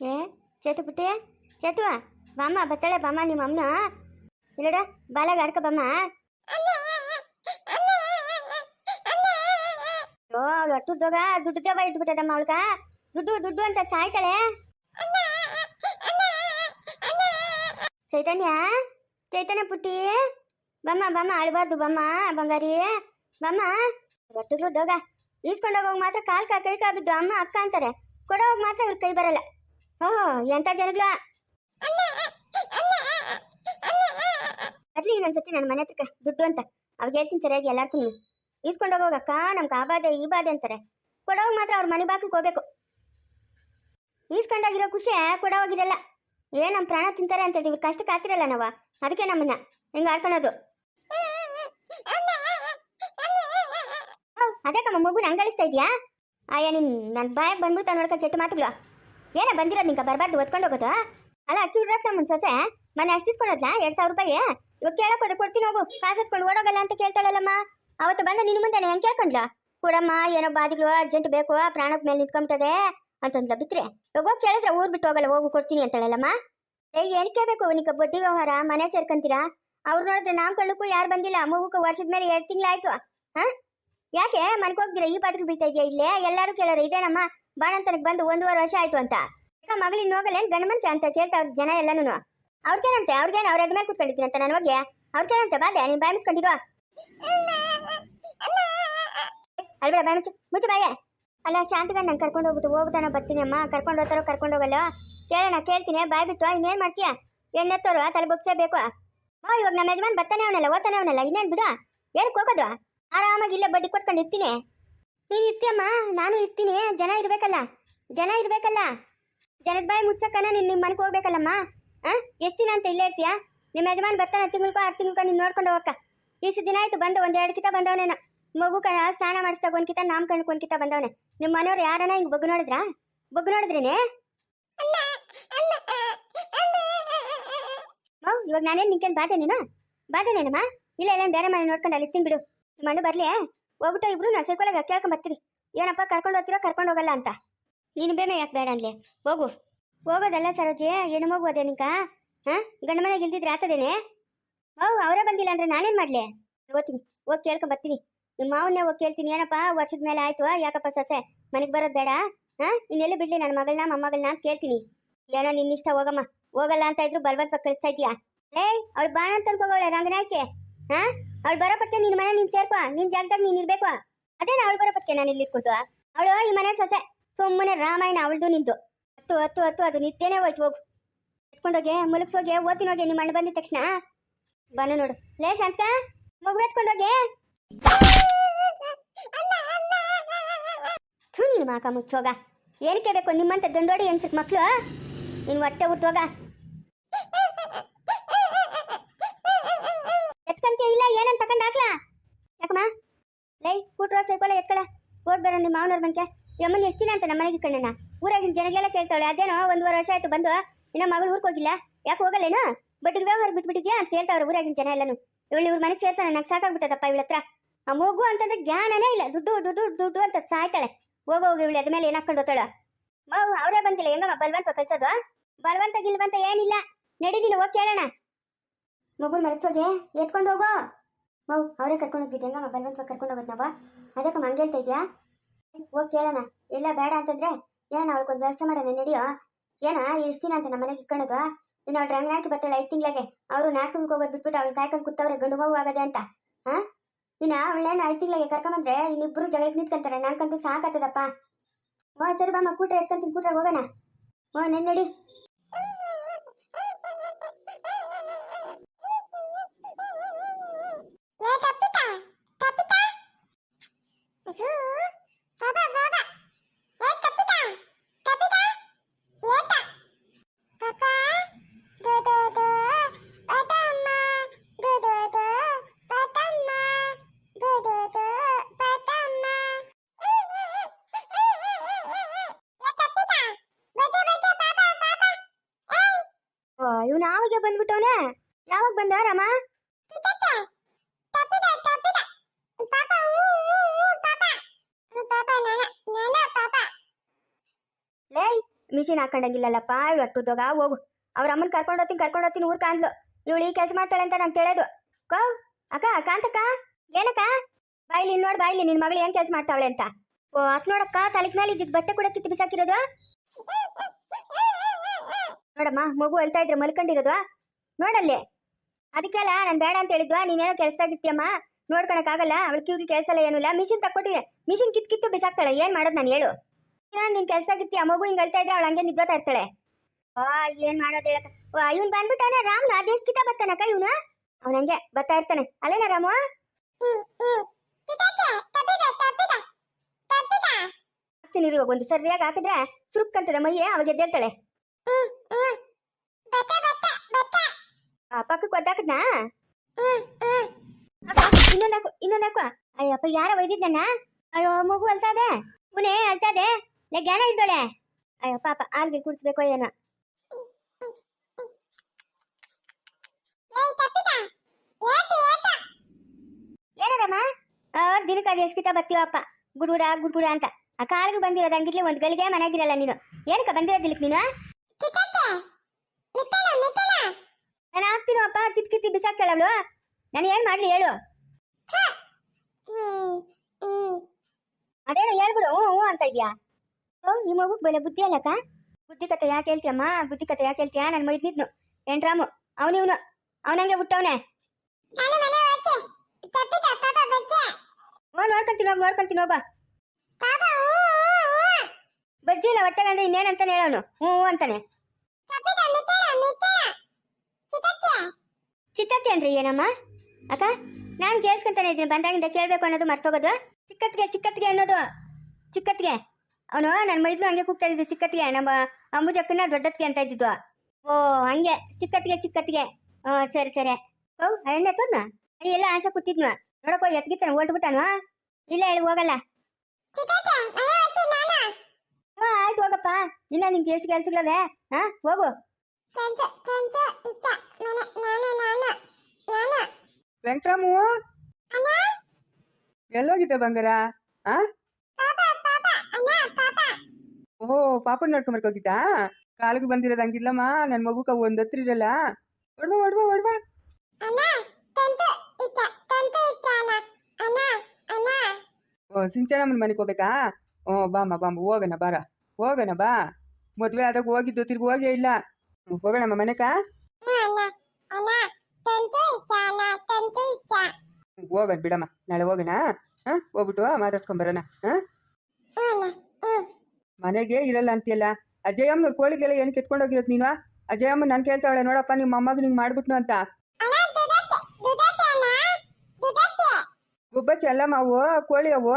ಏ, ಚೇತು ಪುಟ್ಟಿ, ಚೇತು, ಬಾಮ್ಮ, ಬತ್ತಾಳೆ ಬಾಮ್ಮ, ನಿಮ್ಮ ಅಮ್ಮನ. ಇಲ್ಲಡ ಬಾಲಾಗ ಆಡ್ಕ ಬಾಮ್ಮ. ಓ ಅವಳು ಅಟ್ಟುದೋಗ ದುಡ್ಡು ದೇವ ಇಟ್ಬಿಟ್ಟದಮ್ಮ ಅವಳ್ಗ. ದುಡ್ಡು ದುಡ್ಡು ಅಂತ ಸಾಯ್ತಾಳೆ. ಚೈತನ್ಯ ಚೈತನ್ಯ ಪುಟ್ಟಿ. ಬಮ್ಮ ಬಮ್ಮ ಅಳ್ಬಾರ್ದು ಬಮ್ಮ, ಬಂಗಾರಿ. ಬಮ್ಮ, ರೊಟ್ಟಿಗಳು ದೋಗ. ಈಸ್ಕೊಂಡೋಗೋಗಿ ಮಾತ್ರ ಕಾಲ್ ಕಾ ಬಿದ್ದು ಅಮ್ಮ, ಅಕ್ಕ ಅಂತಾರೆ. ಕೊಡೋವಾಗ ಮಾತ್ರ ಇವ್ರ ಕೈ ಬರಲ್ಲ. ಓಹೋ ಎಂತ ಜನಗಳ? ಬರ್ಲಿ ಇನ್ನೊಂದ್ಸತಿ ನನ್ನ ಮನೆ ಹತ್ರಕ್ಕೆ, ದುಡ್ಡು ಅಂತ. ಅವಾಗ ಹೇಳ್ತೀನಿ ಸರಿಯಾಗಿ ಎಲ್ಲಾರ್ಗೂ ಈಸ್ಕೊಂಡೋಗೋಗಕ್ಕ ನಮ್ಗೆ ಆ ಬಾಧೆ, ಈ ಬಾಧೆ ಅಂತಾರೆ. ಕೊಡೋವಾಗ ಮಾತ್ರ ಅವ್ರ ಮನೆ ಬಾಗಿಲ್ಗೆ ಹೋಗ್ಬೇಕು. ಈಸ್ಕೊಂಡಾಗಿರೋ ಖುಷಿ ಕೊಡೋವಾಗಿರಲ್ಲ. ಏ ನಮ್ಮ ಪ್ರಾಣ ತಿಂತಾರೆ ಅಂತ ಹೇಳ್ತೀವಿ ಕಷ್ಟಕ್ಕೆ ಆಗ್ತಿರಲ್ಲ ನಾವು. ಅದಕ್ಕೆ ನಮ್ಮನ್ನ. ಹಿಂಗೆ ಆಡ್ಕೊಳೋದು? ಅದಕ್ಕಮ್ಮ ಮಗುನ ಹಂಗಳಿಸ್ತಾ ಇದೆಯಾ? ಅಯ್ಯ, ನಿನ್ ನನ್ನ ಬಾಯಾಗ ಬಂದ್ಬಿಡ್ತಾ ನೋಡ್ಕ ಕೆಟ್ಟ ಮಾತುಗಳು. ಏನ ಬಂದಿರೋದು ನಿಂಗೆ ಬರಬಾರ್ದು ಒತ್ಕೊಂಡು ಹೋಗೋದು? ಅಲ್ಲ, ಅಕ್ಕಿ ಹುಡ್ರಕ್ ನಮ್ಮ ಸೊಸೆ. ಮನೆ ಅಷ್ಟು ಎರಡು ಸಾವಿರ ರೂಪಾಯಿ? ಇವಾಗ ಕೇಳಕ್ ಹೋದ, ಕೊಡ್ತೀನಿ ಹೋಗು. ಕಾಸು ಎತ್ಕೊಂಡು ಓಡೋಗಲ್ಲ ಅಂತ ಕೇಳ್ತಾಳಲ್ಲಮ್ಮ. ಅವತ್ತು ಬಂದ ನಿನ್ನ ಮುಂದೆ ಹೆಂಗೆ ಕೇಳ್ಕೊಂಡ್ಲ? ಕೊಡಮ್ಮ, ಏನೋ ಬಾದಿಗಳು ಅರ್ಜೆಂಟ್ ಬೇಕು ಪ್ರಾಣಕ್ ಮೇಲೆ ನಿಂತ್ಕೊಂಬಿಟ್ಟದೆ ಅಂತಂದ್ಲ ಬಿತ್ರೆ ಇವಾಗ ಕೇಳಿದ್ರೆ ಊರ್ ಬಿಟ್ಟು ಹೋಗಲ್ಲ, ಹೋಗು, ಕೊಡ್ತೀನಿ ಅಂತಾಳಲ್ಲಮ್ಮ. ಏ ಏನಕ್ಕೆ ಬೇಕು ಅವನಿಗೆ ಬಡ್ಡಿ ವ್ಯವಹಾರ, ಮನೆ ಸೇರ್ಕೊಂತೀರಾ? ಅವ್ರು ನೋಡಿದ್ರೆ ನಾಮ್ ಕಳ್ಳಕ್ಕೂ ಯಾರು ಬಂದಿಲ್ಲ, ಮಗುಕ್ಕೆ ವರ್ಷದ ಮೇಲೆ ಎರಡು ತಿಂಗಳಾಯ್ತು ಹಾ? ಯಾಕೆ ಮನೆಗೆ ಹೋಗ್ದಿರ ಈ ಪಾಠಕ್ಕೆ ಬೀಳ್ತಾ ಇದೆಯಾ ಇಲ್ಲೇ? ಎಲ್ಲರೂ ಕೇಳೋರು, ಇದೇನಮ್ಮ? ಬಾಣಂತನಕ್ ಬಂದು ಒಂದೂವರೆ ವರ್ಷ ಆಯ್ತು ಅಂತ. ಮಗಳಿನ ಹೋಗಲೇನು ಗಂಡಮಂತೆ ಅಂತ ಕೇಳ್ತಾವ್ರ ಜನ ಎಲ್ಲಾನು ಅವ್ರಿಗೇನಂತೆ ಅವ್ರಿಗೇನು ಅವ್ರ ಮೇಲೆ ಕೂತ್ಕೊಂಡಿದ್ದೀನಿ ಅಂತ ನಾನು ಹೋಗಿ ಅವ್ರಿಗೇನಂತೆ ಬಾದೆ? ನೀನ್ ಬಾಯಿ ಮುಚ್ಕೊಂಡಿರುವ ಅಲ್ಬೇಡ ಬಾಯ್ ಮುಚ್ಚು. ಮುಚ್ಚು ಬಾಯೇ. ಅಲ್ಲ ಶಾಂತಿಗ ನಂಗೆ ಕರ್ಕೊಂಡು ಹೋಗ್ಬಿಟ್ಟು ಹೋಗ್ಬಿಟ್ಟು ಬರ್ತೀನಿ ಅಮ್ಮ. ಕರ್ಕೊಂಡು ಹೋಗ್ತಾರೋ ಕರ್ಕೊಂಡು ಹೋಗಲ್ಲ ಕೇಳೋಣ, ಕೇಳ್ತೀನಿ. ಬಾಯ್ ಬಿಟ್ಟು ಇನ್ನೇನ್ ಮಾಡ್ತೀಯ? ಎಣ್ಣೆತ್ತೋರು ತಲೆ ಬುಕ್ಸೇ ಬೇಕು. ಓ, ಇವಾಗ ನಮ್ಮ ಯಜಮಾನ್ ಬರ್ತಾನೆ ಅವನಲ್ಲ, ಓದ್ತಾನೆ ಅವನಲ್ಲ, ಇನ್ನೇನ್ ಬಿಡು? ಏನಕ್ಕೆ ಹೋಗೋದು? ಆರಾಮಾಗಿ ಇಲ್ಲೇ ಬಡ್ಡಿ ಕೊಟ್ಕೊಂಡು ಇರ್ತೀನಿ ನೀನು ಇರ್ತೀಯಮ್ಮ, ನಾನು ಇರ್ತೀನಿ, ಜನ ಇರ್ಬೇಕಲ್ಲ ಜನ ಇರ್ಬೇಕಲ್ಲ. ಜನದ ಬಾಯಿ ಮುಚ್ಚಕ್ಕನ ನೀನು ನಿಮ್ಮ ಮನೆಗೆ ಹೋಗ್ಬೇಕಲ್ಲಮ್ಮ ಎಷ್ಟು ದಿನ ಅಂತ ಇಲ್ಲೇ ಇರ್ತೀಯ? ನಿಮ್ಮ ಯಜಮಾನ್ ಬರ್ತಾನೆ ತಿಂಗ್ಳಿಗೋ ಆರು ತಿಂಗ್ಳಿಗೋ ನೀನು ನೋಡ್ಕೊಂಡು ಹೋಗಕ್ಕ. ಇಷ್ಟು ದಿನ ಆಯ್ತು ಬಂದು, ಒಂದ್ ಎರಡು ಕಿತ ಬಂದವನೇನ. ಮಗು ಕ, ಸ್ನಾನ ಮಾಡಿಸ್ದಾಗ ಒಂದ್ ಕಿತ, ನಾಮ್ ಕಣ್ಕ್ ಒಂದ್ ಕಿತ ಬಂದವನೆ. ನಿಮ್ಮ ಮನೆಯವ್ರು ಯಾರನ ಹಿಂಗೆ ಬಗ್ಗು ನೋಡಿದ್ರಾ? ಬಗ್ಗು ನೋಡಿದ್ರೇನೆ? ಮೌ, ಇವಾಗ ನಾನೇನು ನಿಂಕೇನ್ ಬಾದೆ ನೀನು ಬಾದೇನೇನಮ್ಮ ಇಲ್ಲ ಇಲ್ಲ ಬೇರೆ ಮನೆ ನೋಡ್ಕೊಂಡು ಅಲ್ಲಿ ತಿನ್ಬಿಡು ನಿಮ್ಮ ಅಣ್ಣ ಬರ್ಲಿ ಹೋಗ್ಬಿಟ್ಟು ಇಬ್ರು ನಾ ಕೇಳ್ಕೊಂಡ್ ಬರ್ತೀರಿ. ಏನಪ್ಪ ಕರ್ಕೊಂಡು ಹೋಗ್ತಿರೋ ಕರ್ಕೊಂಡು ಹೋಗಲ್ಲ ಅಂತ. ನೀನು ಬೇನೆ ಯಾಕೆ ಬೇಡ ಅನ್ಲಿ. ಹೋಗು. ಹೋಗೋದಲ್ಲ ಸರೋಜಿ ಹೆಣ್ಣು ಮಗು ಅದೇ ನಿಂಕ ಹಾ? ಗಂಡ ಮನೆಗೆ ಇಲ್ದಿದ್ರೆ ಆತದೇನೆ? ಓ ಅವರೇ ಬಂದಿಲ್ಲ ಅಂದ್ರೆ ನಾನೇನ್ ಮಾಡ್ಲಿ? ಓದ್ತೀನಿ ಹೋಗಿ ಕೇಳ್ಕೊಂಡ್ ಬರ್ತೀನಿ. ನಿಮ್ಮ ಮಾವನ್ನೇ ಹೋಗಿ ಕೇಳ್ತೀನಿ. ಏನಪ್ಪ ವರ್ಷದ ಮೇಲೆ ಆಯ್ತು ಯಾಕಪ್ಪ ಸೊಸೆ? ಮನೆಗೆ ಬರೋದು ಬೇಡ? ಹಾ? ಇನ್ನೆಲ್ಲ ಬಿಡ್ಲಿ ನನ್ನ ಮಗಳನ್ನ ಮೊಮ್ಮಗಳನ್ನ ಅಂತ ಕೇಳ್ತೀನಿ. ಏನೋ ನಿನ್ನಿಷ್ಟ ಹೋಗಮ್ಮ. ಹೋಗಲ್ಲ ಅಂತ ಇದ್ರು ಬಲವಂತ ಕಳಿಸ್ತಾ ಇದೀಯಾ ಏಯ್, ಅವಳು ಬಾಣ ಅಂತ ಅನ್ಕೋಗೋಳೆ ರಂಗನಾಯ್ಕೆ. ಹಾ? ಅವಳು ಬರೋ ಪಟ್ಕೆ ನಿನ್ ಮನೆ ನೀನ್ ಸೇರ್ಕೋ, ನಿನ್ ಜಾಗದಾಗ ನೀನ್ ಇರ್ಬೇಕು. ಅದೇನ ಅವಳು ಬರೋ ನಾನು ಇಲ್ಲಿ ಇಟ್ಕೊಳ್ತು? ಅವಳು ಈ ಮನೆ ಸೊಸೆ, ಸುಮ್ಮನೆ ರಾಮಾಯಣ ಅವಳ್ದು ನಿಂತು ಹತ್ತು ಹತ್ತು ಹತ್ತು, ಅದು ನಿತ್ಯನೇ ಹೋಯ್ತು, ಹೋಗು. ಎತ್ಕೊಂಡೋಗಿ ಮುಲುಗ್ಸೋಗಿ ಓದ್ತೀನಿ ನಿಮ್ಮ ಅಣ್ಣ ಬಂದಿದ ತಕ್ಷಣ. ಬನ್ನ ನೋಡು. ಲೇ ಶಾಂತ ಮಗು ಎತ್ಕೊಂಡೋಗಿ. ಥೂ, ನೀನು ಮಾಕ ಮುಚ್ಚೋಗ. ಏನಕ್ಕೆ ಬೇಕು ನಿಮ್ಮಂತ ದಂಡೋಡಿ ಅನ್ಸಕ್ ಮಕ್ಳು? ನೀನು ಹೊಟ್ಟೆ ಉರ್ತೋಗ ಎಕ್ಕಳ ಹೋಗಿ ಬರೋ ನಿಮ್ಮ ಮಾವನವ್ರ ಬಂಕೆ ಯಮ್ಮನ ಎಷ್ಟು ದಿನ ಅಂತ ನಮ್ಮ ಮನೆಗೆ ಕಣ್ಣಣ್ಣ ಊರಾಗಿನ ಜನಗಳೆಲ್ಲ ಕೇಳ್ತಾಳೆ ಅದೇನೋ ಒಂದೂವರೆ ವರ್ಷ ಆಯ್ತು ಬಂದು ಇನ್ನ ಮಗಳು ಊರ್ಗ್ ಹೋಗಿಲ್ಲ? ಯಾಕೆ ಹೋಗಲ್ಲೇನು? ಬಡ್ಡಿಗೆ ವ್ಯವಹಾರ ಬಿಟ್ಬಿಟ್ಟಿದ್ಯಾ ಅಂತ ಕೇಳ್ತಾವ್ರೆ ಊರಾಗಿನ ಜನ ಎಲ್ಲಾನು. ಇವಳು ಇವ್ರ ಮನೆಗೆ ಸೇರ್ಸೋಣ, ನಂಗೆ ಸಾಕಾಗ್ಬಿಟ್ಟದಪ್ಪ ಇವಳ ಹತ್ರ. ಆ ಮಗು ಅಂತಂದ್ರೆ ಜ್ಞಾನನೇ ಇಲ್ಲ. ದುಡ್ಡು ದುಡ್ಡು ದುಡ್ಡು ಅಂತ ಸಾಯ್ತಾಳೆ. ಹೋಗೋ ಹೋಗಿ ಇವಳು ಅದ ಮೇಲೆ ಏನಾಕೊಂಡು ಹೋಗ್ತಾಳ. ಮಾವು ಅವರೇ ಬಂದಿಲ್ಲ. ಹೆಂಗಮ್ಮ ಬಲ್ವಂತ ಕಳ್ಸೋದು? ಬಲ್ವಂತ ಗಿಲ್ವಂತ ಏನಿಲ್ಲ. ನಡಿ ನೀನು ಹೋಗಿ ಕೇಳೋಣ. ಮಗುನ ಮರೆತೋಗೆ ಎತ್ಕೊಂಡು ಹೋಗೋ. ಮಗು ಅವರೇ ಕರ್ಕೊಂಡು ಹೋಗಿದ್ದೆ ಹೆಂಗಮ್ಮ ಬಲ್ವಂತ ಕರ್ಕೊಂಡು ಹೋಗೋದು ನಾವು. ಅದಕ್ಕೆ ಹೇಳ್ತಾ ಇದೆಯಾ? ಹೋಗಿ ಕೇಳೋಣ. ಎಲ್ಲ ಬೇಡ ಅಂತಂದ್ರೆ, ಏನೋ ಅವ್ಳಿಗೊಂದು ವ್ಯವಸ್ಥೆ ಮಾಡೋಣ, ನಡೆಯೋ? ಏನ, ಎಷ್ಟು ದಿನ ಅಂತ ನಮ್ಮ ಮನೆಗೆ ಇಟ್ಕೊಳ್ಳೋದು ಇನ್ನು ಅವ್ಳು ರಂಗನ ಹಾಕಿ ಬರ್ತಾಳೆ ಐದು ತಿಂಗಳಿಗೆ. ಅವರು ನಾಟ್ಕೊಂಡು ಹೋಗೋದು ಬಿಟ್ಬಿಟ್ಟು ಅವ್ಳು ಕಾಯ್ಕೊಂಡು ಕೂತವ್ರೆ ಗಂಡು ಮಗು ಆಗದೆ ಅಂತ. ಹಾ? ಇನ್ನು ಅವಳೇನು ಐದು ತಿಂಗಳಿಗೆ ಕರ್ಕೊಂಬಂದ್ರೆ ಇನ್ನಿಬ್ರು ಜಗಳಕ್ಕೆ ನಿಂತ್ಕೊಂತಾರೆ ನಂಗಂತೂ ಸಾಕಾಗ್ತದಪ್ಪ ಓ ಸರಿ ಬಾಮ್ಮ ಕೂಟ ಎತ್ಕೊಂತೀನಿ ಕೂಟ್ರೆ ಹೋಗೋಣ. ಓ ನೆನ್ ಆವಾಗ ಬಂದ್ಬಿಟ್ಟವನೆ ಯಾವಾಗ ಬಂದ ರಾಮ? ಲೇ ಮಿಷಿನ್ ಹಾಕೊಂಡಂಗಿಲ್ಲಲ್ಲಪ್ಪ ಇವಳು ಅಟ್ಟುದೋಗ ಹೋಗು. ಅವ್ರ ಅಮ್ಮನ ಕರ್ಕೊಂಡು ಹೋಗ್ತೀನಿ ಕರ್ಕೊಂಡು ಹೋಗ್ತೀನಿ ಊರ್ ಕಾಂದ್ಲು. ಇವಳು ಈ ಕೆಲಸ ಮಾಡ್ತಾಳೆ ಅಂತ ನಂಗೆ ಕೇಳೋದು. ಕೋ ಅಕ್ಕ ಕಾಂತಕ್ಕ ಏನಕ್ಕ? ಬಾಯ್ಲಿ ನೋಡ್ ಬಾಯ್ಲಿ ನಿನ್ ಮಗಳು ಏನ್ ಕೆಲಸ ಮಾಡ್ತಾವಳೆ ಅಂತ? ಓ ಅತ್ ನೋಡಕ್ಕ ತಲೆಗ್ ಮೇಲೆ ಇದ್ದಿದ್ ಬಟ್ಟೆ ಕೂಡ ಕಿತ್ತು ಬಿಸಾಕಿರೋದು ನೋಡಮ್ಮ, ಮಗು ಅಳ್ತಾ ಇದ್ರೆ ಮಲ್ಕೊಂಡಿರೋದು ನೋಡಲ್ಲೇ. ಅದಕ್ಕೆಲ್ಲ ನಾನು ಬೇಡ ಅಂತ ಹೇಳಿದ್ವಾ? ನೀನೇನೋ ಕೆಲಸದಾಗಿರ್ತೀಯಮ್ಮ ನೋಡ್ಕೊಳಕ್ ಆಗಲ್ಲ ಅವಳು ಕಿವಿಗೆ ಕೆಲಸ ಏನೂ ಇಲ್ಲ. ಮಿಷಿನ್ ತಕ್ಕೊಟ್ಟಿದೆ. ಮಿಷಿನ್ ಕಿತ್ ಕಿತ್ತು ಬಿಸಾಕ್ತಾಳೆ. ಏನ್ ಮಾಡೋದು ನಾನು ಹೇಳು. ನೀನು ನೀನ್ ಕೆಲಸದಾಗಿರ್ತೀಯ ಮಗು ಹಿಂಗ್ ಅಳ್ತಾ ಇದ್ರೆ ಅವಳು ಹಂಗೆ ನಿದ್ದೋತಾ ಇರ್ತಾಳೆ. ಆ, ಏನ್ ಮಾಡೋದು ಹೇಳಕ್ಕ? ಓ, ಇವ್ನ್ ಬಂದ್ಬಿಟ್ಟಾನೆ ರಾಮ್ನ? ಅದೆಷ್ಟು ಕಿತ ಬರ್ತಾನಕ್ಕ ಇವನು? ಅವನು ಹಂಗೆ ಬರ್ತಾ ಇರ್ತಾನೆ. ಅಲ್ಲೇನ ರಾಮು? ಹಾಕ್ತೀನಿ ಇವಾಗ. ಒಂದು ಸರಿಯಾಗಿ ಹಾಕಿದ್ರೆ ಸುರುಕ್ಕಂತದ ಮೈಯೇ. ಅವಾಗ ಎದ್ದೇಳ್ತಾಳೆ ಆ ಪಕ್ಕಕ್ಕೆ ಒದ್ದಾಕದ್ನಾ? ಇನ್ನೊಂದಾಕು ಇನ್ನೊಂದಾಕು ಅಯ್ಯಪ್ಪ ಯಾರ ಒಯ್ದಿದ್ದಾನ? ಅಯ್ಯೋ ಮಗು ಅಲ್ತಾದೆ? ಪುನೇ ಅಲ್ತಾದೆ? ಲೇ ಜ್ಞಾನ ಇದ್ದೋಳೆ ಅಯ್ಯೋ ಪಾಪ ಆಲ್ಗೆ ಕುಡಿಸ್ಬೇಕೋ ಏನೋ. ಏನದಮ್ಮ ಅವ್ರ ದಿನಕ್ಕೆ ಅದು ಎಷ್ಟು ಬರ್ತೀವಪ್ಪ ಗುಡುಗುಡ ಗುಡುಗುಡ ಅಂತ. ಆ ಕಾಲಿಗೆ ಬಂದಿರೋದು ಹಂಗಿರ್ಲಿ ಒಂದು ಗಳಿಗೆ ಮನೆಗಿರಲ್ಲ ನೀನು. ಏನಕ್ಕ ಬಂದಿರೋದಿಲ್ಲ ನೀನು? ನಾನು ಆಗ್ತಿರೋಪ್ಪ ಕಿತ್ ಕಿತ್ತಿ ಬಿಸಾಕ್ತಾಳ ಅವಳು ನಾನು ಏನ್ ಮಾಡ್ಲಿ ಹೇಳು. ಅದೇನು ಹೇಳ್ಬಿಡು ಹ್ಞೂ ಹ್ಞೂ ಅಂತ ಇದ್ಯಾ? ಓ ಈ ಮಗು ಬೆಲೆ ಬುದ್ಧಿ ಅಲ್ಲಕ್ಕ ಬುದ್ಧಿ ಕತೆ ಯಾಕೆ ಹೇಳ್ತೀಯಮ್ಮ ಬುದ್ಧಿ ಕತೆ ಯಾಕೆ ಹೇಳ್ತೀಯ? ನನ್ನ ಮೈದ್ನಿದ್ನು ಎಂಟ್ರಾಮು ಅವನಿವ್ನು ಅವನಂಗೆ ಬಿಟ್ಟವನೆ ಓ ನೋಡ್ಕೊಂತೀನಿ ಹೋಗಿ ನೋಡ್ಕೊಂತೀನಿ ಹೋಗ ಬಜ್ಜಿ ಇಲ್ಲ ಇನ್ನೇನಂತಾನೆ ಹೇಳೋನು? ಹ್ಞೂ ಹ್ಞೂ ಅಂತಾನೆ. ಚಿತ್ತತ್ತಿ ಅಂದ್ರೆ ಏನಮ್ಮ? ಅಕ್ಕ, ನಾನು ಕೇಳಿಸ್ಕೊಂತಾನೆ ಇದ್ದೀನಿ. ಬಂದಾಗಿಂದ ಕೇಳಬೇಕು ಅನ್ನೋದು ಮರ್ತೋಗೋದು. ಚಿಕ್ಕತ್ತಿಗೆ ಚಿಕ್ಕತ್ತಿಗೆ ಅನ್ನೋದು. ಚಿಕ್ಕತ್ತಿಗೆ. ಅವನು ನನ್ನ ಮೈದ್ನು ಹಂಗೆ ಕೂಗ್ತಾ ಇದ್ದಿದ್ದು ಚಿಕ್ಕತ್ತಿಗೆ. ನಮ್ಮ ಅಮ್ಮುಜಕ್ಕನ ದೊಡ್ಡತ್ತಿಗೆ ಅಂತ ಇದ್ದಿದ್ದು. ಓ, ಹಂಗೆ. ಚಿಕ್ಕತ್ತಿಗೆ ಚಿಕ್ಕತ್ತಿಗೆ. ಓ, ಸರಿ ಸರಿ. ಓ, ಎಣ್ಣೆ ತಂದ ಎಲ್ಲ ಆಸೆ ಕೂತಿದ್ನು? ನೋಡಕ್ಕೋ ಎತ್ಗಿತ್ತಾನ ಹೊರ್ಟ್ಬಿಟ್ಟಾನು? ಇಲ್ಲ, ಹೇಳಿ, ಹೋಗಲ್ಲ. ಹಾ ಆಯ್ತು, ಹೋಗಪ್ಪ. ಇನ್ನ ನಿಂಗೆ ಎಷ್ಟು ಕೆಲ್ಸಗಳವೆ? ಹಾ, ಹೋಗು. ವೆಂಕಟರಾಮು ಎಲ್ಲೋಗಿದ್ದೆ ಬಂಗಾರ, ಆ? ಓಹೋ, ಪಾಪನ್ ನೋಡ್ಕೊಂಬರ್ಕ್ ಹೋಗಿದ್ದಾ? ಕಾಲಿಗೆ ಬಂದಿರೋದು ಹಂಗಿಲ್ಲಮ್ಮ ನನ್ನ ಒಂದ್ ಹತ್ರ ಇರಲ್ಲ. ಒಡ್ವಾ ಒಡ್ವಾ ಒಡ್ವಾ. ಓ, ಸಿಂಚನಮ್ಮನ ಮನೆಗೆ ಹೋಗ್ಬೇಕಾ? ಓ ಬಾಮ್ಮ ಬಾಮ್ಮ ಹೋಗೋಣ, ಬಾರ. ಹೋಗೋಣ, ಬಾ. ಮದ್ವೆ ಆದಾಗ ಹೋಗಿದ್ದು, ತಿರ್ಗಿ ಹೋಗೇ ಇಲ್ಲ. ಹೋಗೋಣಮ್ಮ ಮನೆಕ ಹೋಗೋಣ ಬಿಡಮ್ಮ. ನಾಳೆ ಹೋಗೋಣ ಹಾ? ಹೋಗ್ಬಿಟ್ಟು ಮಾತಾಡ್ಸ್ಕೊಂಬರೋಣ ಹಾ? ಮನೆಗೆ ಇರಲ್ಲ ಅಂತೀಯಲ್ಲ. ಅಜಯಮ್ಮನ ಕೋಳಿಗೆಲ್ಲ ಏನು ಕೆತ್ಕೊಂಡೋಗಿರೋದು ನೀನು? ಅಜಯಮ್ಮ ನಾನು ಕೇಳ್ತಾವಳೆ ನೋಡಪ್ಪ ನಿಮ್ಮ ಅಮ್ಮಗ ನಿಂಗೆ ಮಾಡ್ಬಿಟ್ನು ಅಂತ. ಗುಬ್ಬಚ್ಚಿ ಅಲ್ಲಮ್ಮ ಅವು ಕೋಳಿ ಅವು?